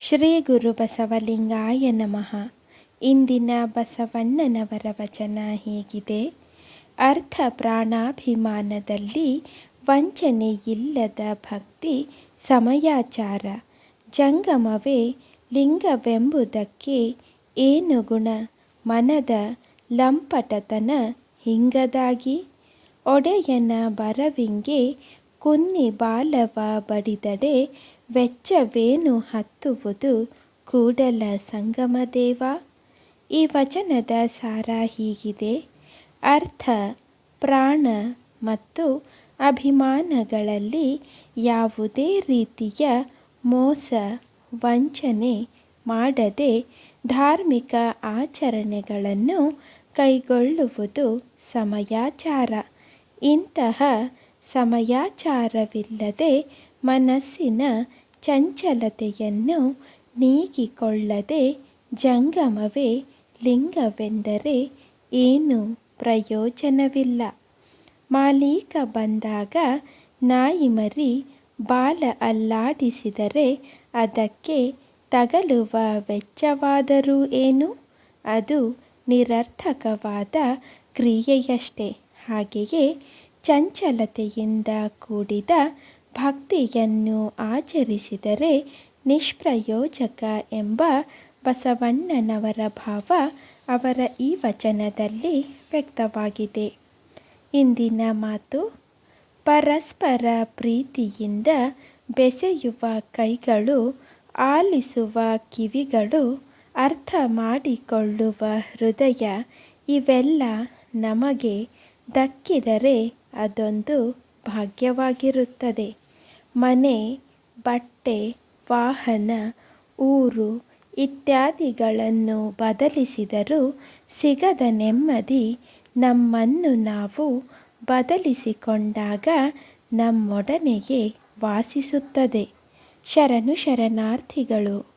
ಶ್ರೀ ಗುರು ಬಸವಲಿಂಗಾಯ ನಮಃ. ಇಂದಿನ ಬಸವಣ್ಣನವರ ವಚನ ಹೀಗಿದೆ. ಅರ್ಥ ಪ್ರಾಣಾಭಿಮಾನದಲ್ಲಿ ವಂಚನೆಯಿಲ್ಲದ ಭಕ್ತಿ ಸಮಯಾಚಾರ. ಜಂಗಮವೇ ಲಿಂಗವೆಂಬುದಕ್ಕೆ ಏನು ಗುಣ? ಮನದ ಲಂಪಟತನ ಹಿಂಗದಾಗಿ? ಒಡೆಯನ ಬರವಿಂಗೆ ಕುನ್ನಿ ಬಾಲವ ಬಡಿದಡೆ ವೆಚ್ಚವೇನು ಹತ್ತುವುದು ಕೂಡಲ ಸಂಗಮದೇವ? ಈ ವಚನದ ಸಾರ ಹೀಗಿದೆ. ಅರ್ಥ, ಪ್ರಾಣ ಮತ್ತು ಅಭಿಮಾನಗಳಲ್ಲಿ ಯಾವುದೇ ರೀತಿಯ ಮೋಸ, ವಂಚನೆ ಮಾಡದೆ ಧಾರ್ಮಿಕ ಆಚರಣೆಗಳನ್ನು ಕೈಗೊಳ್ಳುವುದು ಸಮಯಾಚಾರ. ಇಂತಹ ಸಮಯಾಚಾರವಿಲ್ಲದೆ ಮನಸ್ಸಿನ ಚಂಚಲತೆಯನ್ನು ನೀಗಿಕೊಳ್ಳದೆ ಜಂಗಮವೇ ಲಿಂಗವೆಂದರೆ ಏನು ಪ್ರಯೋಜನವಿಲ್ಲ. ಮಾಲೀಕ ಬಂದಾಗ ನಾಯಿ ಮರಿ ಬಾಲ ಅಲ್ಲಾಡಿಸಿದರೆ ಅದಕ್ಕೆ ತಗಲುವ ವೆಚ್ಚವಾದರೂ ಏನು? ಅದು ನಿರರ್ಥಕವಾದ ಕ್ರಿಯೆಯಷ್ಟೇ. ಹಾಗೆಯೇ ಚಂಚಲತೆಯಿಂದ ಕೂಡಿದ ಭಕ್ತಿಯನ್ನು ಆಚರಿಸಿದರೆ ನಿಷ್ಪ್ರಯೋಜಕ ಎಂಬ ಬಸವಣ್ಣನವರ ಭಾವ ಅವರ ಈ ವಚನದಲ್ಲಿ ವ್ಯಕ್ತವಾಗಿದೆ. ಇಂದಿನ ಮಾತು, ಪರಸ್ಪರ ಪ್ರೀತಿಯಿಂದ ಬೆಸೆಯುವ ಕೈಗಳು, ಆಲಿಸುವ ಕಿವಿಗಳು, ಅರ್ಥ ಮಾಡಿಕೊಳ್ಳುವ ಹೃದಯ ಇವೆಲ್ಲ ನಮಗೆ ದಕ್ಕಿದರೆ ಅದೊಂದು ಭಾಗ್ಯವಾಗಿರುತ್ತದೆ. ಮನೆ, ಬಟ್ಟೆ, ವಾಹನ, ಊರು ಇತ್ಯಾದಿಗಳನ್ನು ಬದಲಿಸಿದರೂ ಸಿಗದ ನೆಮ್ಮದಿ ನಮ್ಮನ್ನು ನಾವು ಬದಲಿಸಿಕೊಂಡಾಗ ನಮ್ಮೊಡನೆಗೆ ವಾಸಿಸುತ್ತದೆ. ಶರಣು ಶರಣಾರ್ಥಿಗಳು.